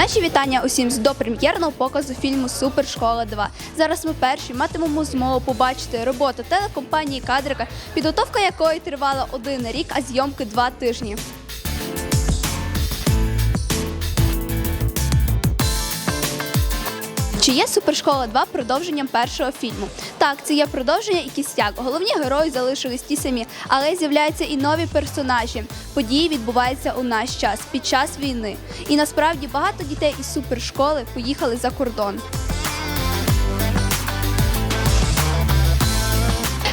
Наші вітання усім з допрем'єрного показу фільму Супершкола 2. Зараз ми перші матимемо змогу побачити роботу телекомпанії Кадрика, підготовка якої тривала один рік, а зйомки два тижні. Чи є Супершкола 2 продовженням першого фільму? Так, це є продовження і кістяк. Головні герої залишились ті самі, але з'являються і нові персонажі. Події відбуваються у наш час під час війни. І насправді багато дітей із супершколи поїхали за кордон.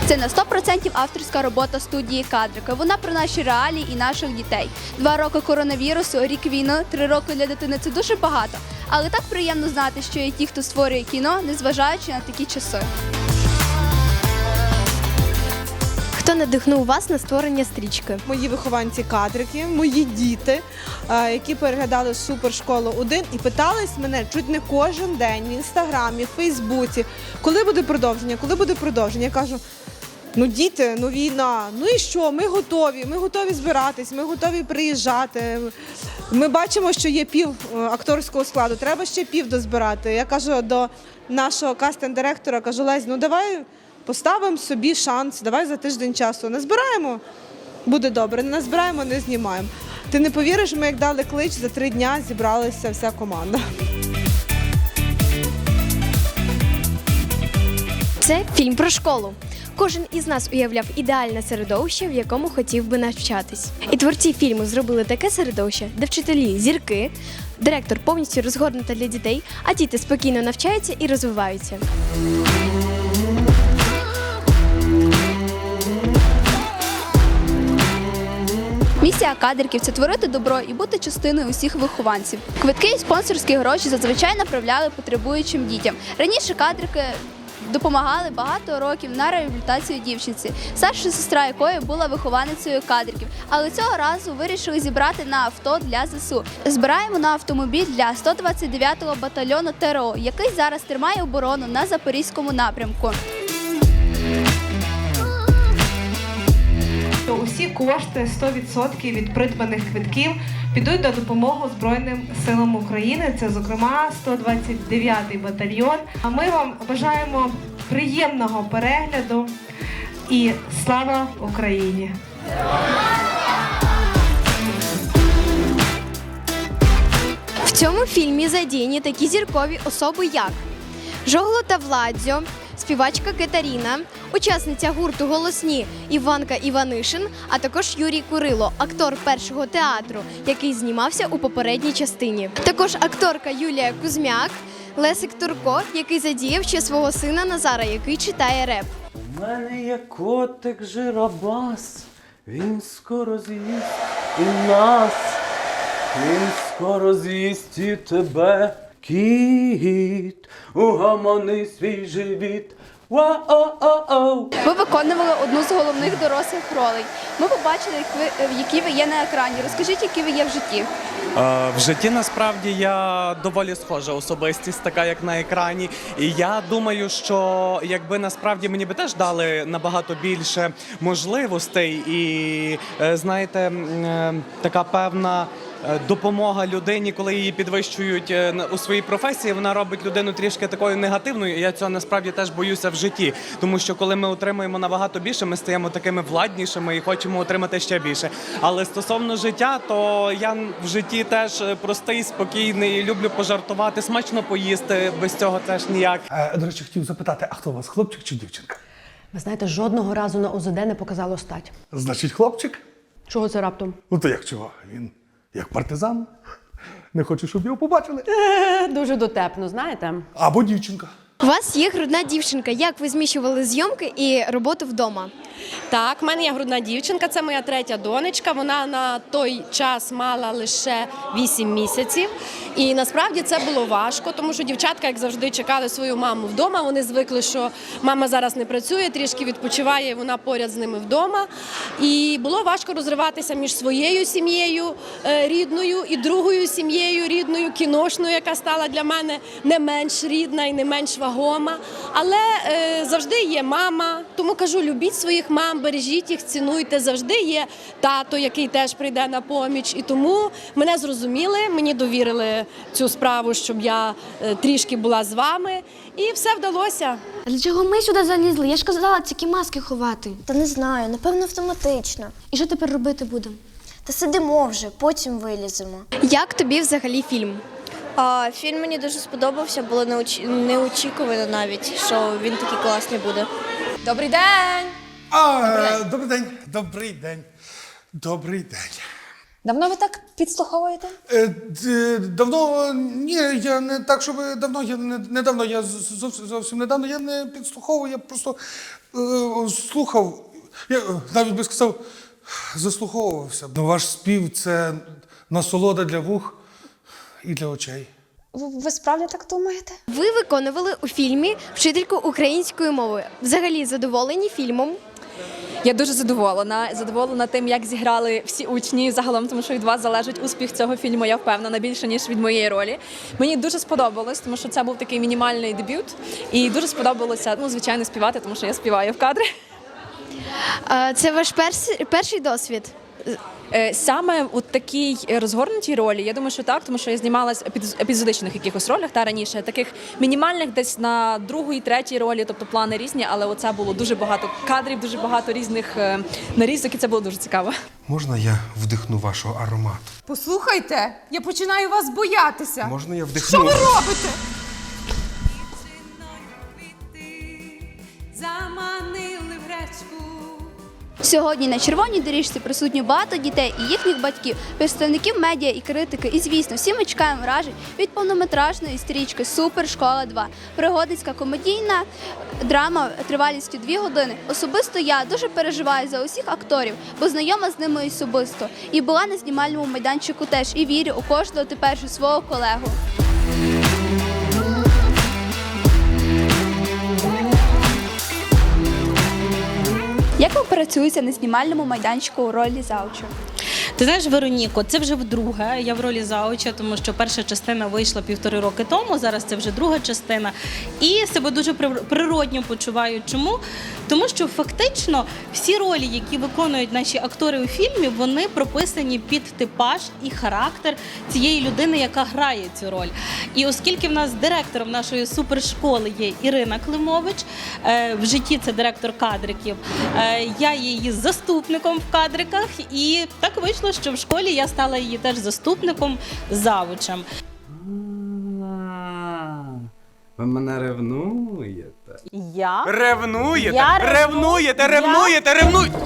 Це на 100% авторська робота студії Кадрика. Вона про наші реалії і наших дітей. Два роки коронавірусу, рік війни, три роки для дитини це дуже багато. Але так приємно знати, що є ті, хто створює кіно, незважаючи на такі часи. Хто надихнув вас на створення стрічки? Мої вихованці кадрики, мої діти, е, які переглядали супершколу 1 і питались мене чуть не кожен день в інстаграмі, в Фейсбуці, коли буде продовження, коли буде продовження. Я кажу. Ну, діти, ну війна. Ну і що? Ми готові. Ми готові збиратись, ми готові приїжджати. Ми бачимо, що є пів е, акторського складу. Треба ще пів дозбирати. Я кажу до нашого кастинг-директора, кажу, Лесь, ну давай поставимо собі шанс, давай за тиждень часу. Не збираємо, буде добре. Не збираємо, не знімаємо. Ти не повіриш, ми як дали клич, за три дня зібралася вся команда. Це фільм про школу. Кожен із нас уявляв ідеальне середовище, в якому хотів би навчатись. І творці фільму зробили таке середовище, де вчителі зірки, директор повністю розгорнута для дітей, а діти спокійно навчаються і розвиваються. Місія кадриків це творити добро і бути частиною усіх вихованців. Квитки і спонсорські гроші зазвичай направляли потребуючим дітям. Раніше кадрики допомагали багато років на реабілітацію дівчинці, старша сестра якої була вихованицею кадриків. Але цього разу вирішили зібрати на авто для ЗСУ. Збираємо на автомобіль для 129-го батальйону ТРО, який зараз тримає оборону на запорізькому напрямку. усі кошти 100% від придбаних квитків підуть на допомогу Збройним силам України. Це, зокрема, 129-й батальйон. А ми вам бажаємо приємного перегляду і слава Україні! В цьому фільмі задіяні такі зіркові особи, як Жогло та Владзьо, співачка Катаріна, учасниця гурту Голосні Іванка Іванишин, а також Юрій Курило, актор першого театру, який знімався у попередній частині. Також акторка Юлія Кузьмяк, Лесик Турко, який задіяв ще свого сина Назара, який читає реп. У мене є котик жиробас, він скоро з'їсть і нас, він скоро з'їсть і тебе, кіт, угомони свій живіт. Ви виконували одну з головних дорослих ролей. Ми побачили, як ви, які ви є на екрані. Розкажіть, які ви є в житті. Е, В житті насправді я доволі схожа особистість, така як на екрані. І я думаю, що якби насправді мені би теж дали набагато більше можливостей, і е, знаєте, е, така певна. Е, Допомога людині, коли її підвищують е, на- у своїй професії, вона робить людину трішки такою негативною. І я цього насправді теж боюся в житті. Тому що коли ми отримуємо набагато більше, ми стаємо такими владнішими і хочемо отримати ще більше. Але стосовно життя, то я в житті теж е, простий, спокійний, люблю пожартувати, смачно поїсти. Без цього теж ніяк. До речі, хотів запитати, а хто у вас, хлопчик чи дівчинка? Ви знаєте, жодного разу на ОЗД не показало стать. Значить, хлопчик? Чого це раптом? Ну то як чого? Він як партизан. Не хочу, щоб його побачили. Дуже дотепно, знаєте? Або дівчинка. У вас є грудна дівчинка. Як ви зміщували зйомки і роботу вдома? Так, в мене є грудна дівчинка, це моя третя донечка. Вона на той час мала лише 8 місяців. І насправді це було важко, тому що дівчатка, як завжди, чекали свою маму вдома. Вони звикли, що мама зараз не працює, трішки відпочиває, вона поряд з ними вдома. І було важко розриватися між своєю сім'єю е, рідною і другою сім'єю рідною, кіношною, яка стала для мене не менш рідна і не менш вагома. Але е, завжди є мама, тому кажу, любіть своїх мам, бережіть їх, цінуйте. Завжди є тато, який теж прийде на поміч. І тому мене зрозуміли, мені довірили цю справу, щоб я е, трішки була з вами. І все вдалося. А для чого ми сюди залізли? Я ж казала, тільки маски ховати. Та не знаю, напевно, автоматично. І що тепер робити будемо? Та сидимо вже, потім виліземо. Як тобі взагалі фільм? А, фільм мені дуже сподобався, було неочі- неочікувано навіть, що він такий класний буде. Добрий день! А, добрий день, добрий день, добрий день. Давно ви так підслуховуєте? Е, д- давно ні, я не так, щоб давно, я не недавно, я з- зовсім, зовсім недавно я не підслуховував, я просто е, слухав. Я е, навіть би сказав, заслуховувався. Ну, ваш спів це насолода для вух і для очей. Ви, ви справді так думаєте? Ви виконували у фільмі вчительку української мови. Взагалі задоволені фільмом? Я дуже задоволена. Задоволена тим, як зіграли всі учні загалом, тому що від вас залежить успіх цього фільму. Я впевнена більше ніж від моєї ролі. Мені дуже сподобалось, тому що це був такий мінімальний дебют, і дуже сподобалося ну звичайно співати, тому що я співаю в кадрі. Це ваш перший досвід. Е, Саме у такій розгорнутій ролі, я думаю, що так, тому що я знімалась в епізодичних якихось ролях та раніше, таких мінімальних десь на другій, третій ролі, тобто плани різні, але оце було дуже багато кадрів, дуже багато різних е, нарізок, і це було дуже цікаво. Можна я вдихну вашого аромату? Послухайте, я починаю вас боятися. Можна я вдихну? Що ви робите? Сьогодні на червоній доріжці присутні багато дітей і їхніх батьків, представників медіа і критики. І звісно, всі ми чекаємо вражень від повнометражної стрічки Супер Школа 2. Пригодицька комедійна драма тривалістю дві години. Особисто я дуже переживаю за усіх акторів, бо знайома з ними особисто. І була на знімальному майданчику теж і вірю у кожного тепер свого колегу. Працюєте на знімальному майданчику у ролі заучу? Ти знаєш, Вероніко, це вже вдруге. Я в ролі зауча, тому що перша частина вийшла півтори роки тому. Зараз це вже друга частина. І себе дуже природньо почуваю. Чому? Тому що фактично всі ролі, які виконують наші актори у фільмі, вони прописані під типаж і характер цієї людини, яка грає цю роль. І оскільки в нас директором нашої супершколи є Ірина Климович, е, в житті це директор кадриків. е, Я її заступником в кадриках, і так вийшло, що в школі я стала її теж заступником завучем. Ви мене ревнуєте. Я Ревнуєте, Я ревну- ревнуєте, ревнуєте, ревнуєте.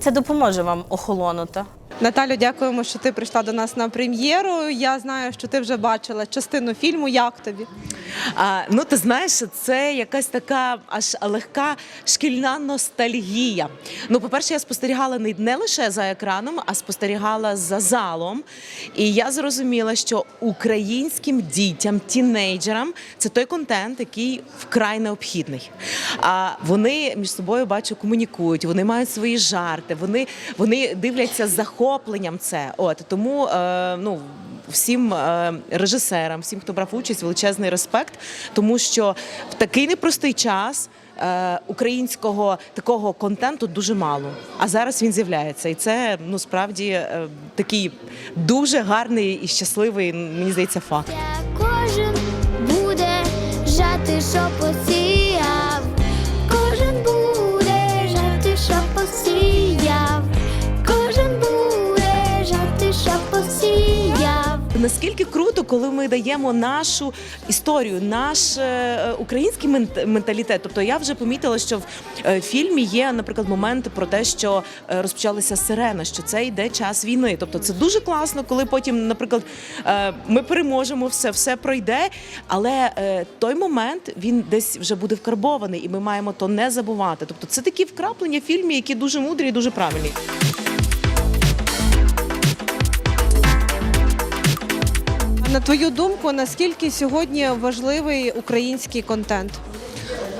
це допоможе вам охолонути. Наталю, дякуємо, що ти прийшла до нас на прем'єру. Я знаю, що ти вже бачила частину фільму. Як тобі? А, ну, ти знаєш, це якась така аж легка шкільна ностальгія. Ну, по-перше, я спостерігала не, лише за екраном, а спостерігала за залом. І я зрозуміла, що українським дітям, тінейджерам це той контент, який вкрай необхідний. А вони між собою бачу комунікують, вони мають свої жарти, вони, вони дивляться з захопленням це. От тому е, ну. Всім е, режисерам, всім, хто брав участь, величезний респект, тому що в такий непростий час е, українського такого контенту дуже мало. А зараз він з'являється, і це ну справді е, такий дуже гарний і щасливий, мені здається, факт. Кожен буде жати, що посіяв. Наскільки круто, коли ми даємо нашу історію, наш е, український мент- менталітет. Тобто я вже помітила, що в е, фільмі є, наприклад, момент про те, що е, розпочалася сирена, що це йде час війни. Тобто це дуже класно, коли потім, наприклад, ми переможемо, все, все пройде. Але той момент він десь вже буде вкарбований, і ми маємо то не забувати. Тобто, це такі вкраплення в фільмі, які дуже мудрі і дуже правильні. На твою думку, наскільки сьогодні важливий український контент?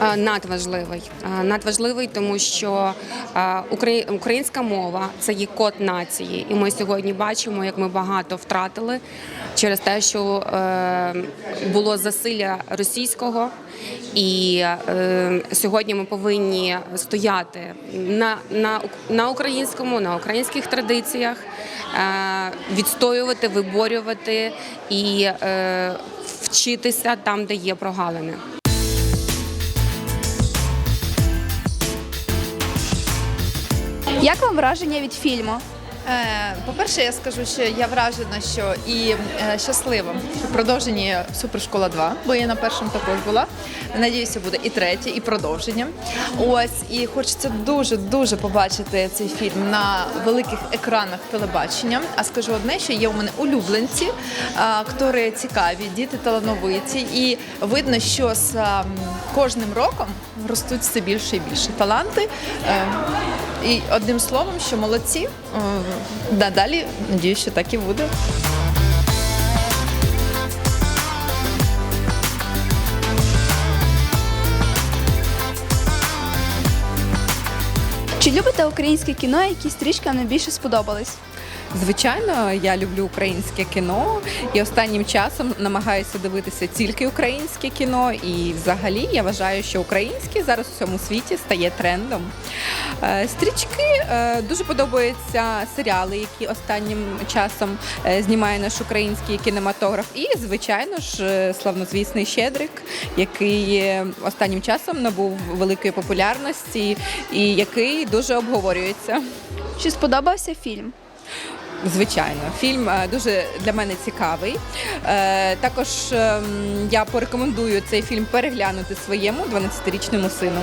Е, Надважливий. Е, Надважливий, тому що е, українська мова це є код нації, і ми сьогодні бачимо, як ми багато втратили через те, що було засилля російського. І сьогодні ми повинні стояти на, на, на українському, на українських традиціях, відстоювати, виборювати і вчитися там, де є прогалини. Як вам враження від фільму? Е, По-перше, я скажу, що я вражена, що і е, щаслива що продовження Супершкола 2, бо я на першому також була. Надіюся, буде і третє, і продовження. Ось і хочеться дуже дуже побачити цей фільм на великих екранах телебачення. А скажу одне, що є у мене улюбленці, е, актори цікаві, діти талановиті, і видно, що з кожним роком ростуть все більше і більше таланти. І одним словом, що молодці. Надалі надію, що так і буде. Чи любите українське кіно, які стрічки вам найбільше сподобались? Звичайно, я люблю українське кіно і останнім часом намагаюся дивитися тільки українське кіно. І взагалі я вважаю, що українське зараз у всьому світі стає трендом. Е, Стрічки е, дуже подобаються серіали, які останнім часом е, знімає наш український кінематограф. І, звичайно ж, славнозвісний Щедрик, який останнім часом набув великої популярності і який дуже обговорюється. Чи сподобався фільм? Звичайно, фільм е, дуже для мене цікавий. Е, Також ем, я порекомендую цей фільм переглянути своєму 12-річному сину.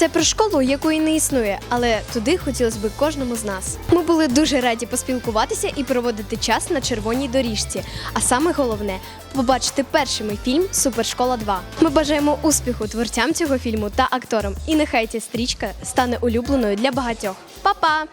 Це про школу, якої не існує, але туди хотілося б кожному з нас. Ми були дуже раді поспілкуватися і проводити час на червоній доріжці. А саме головне побачити перший мій фільм Супершкола 2. Ми бажаємо успіху творцям цього фільму та акторам. І нехай ця стрічка стане улюбленою для багатьох. Па-па!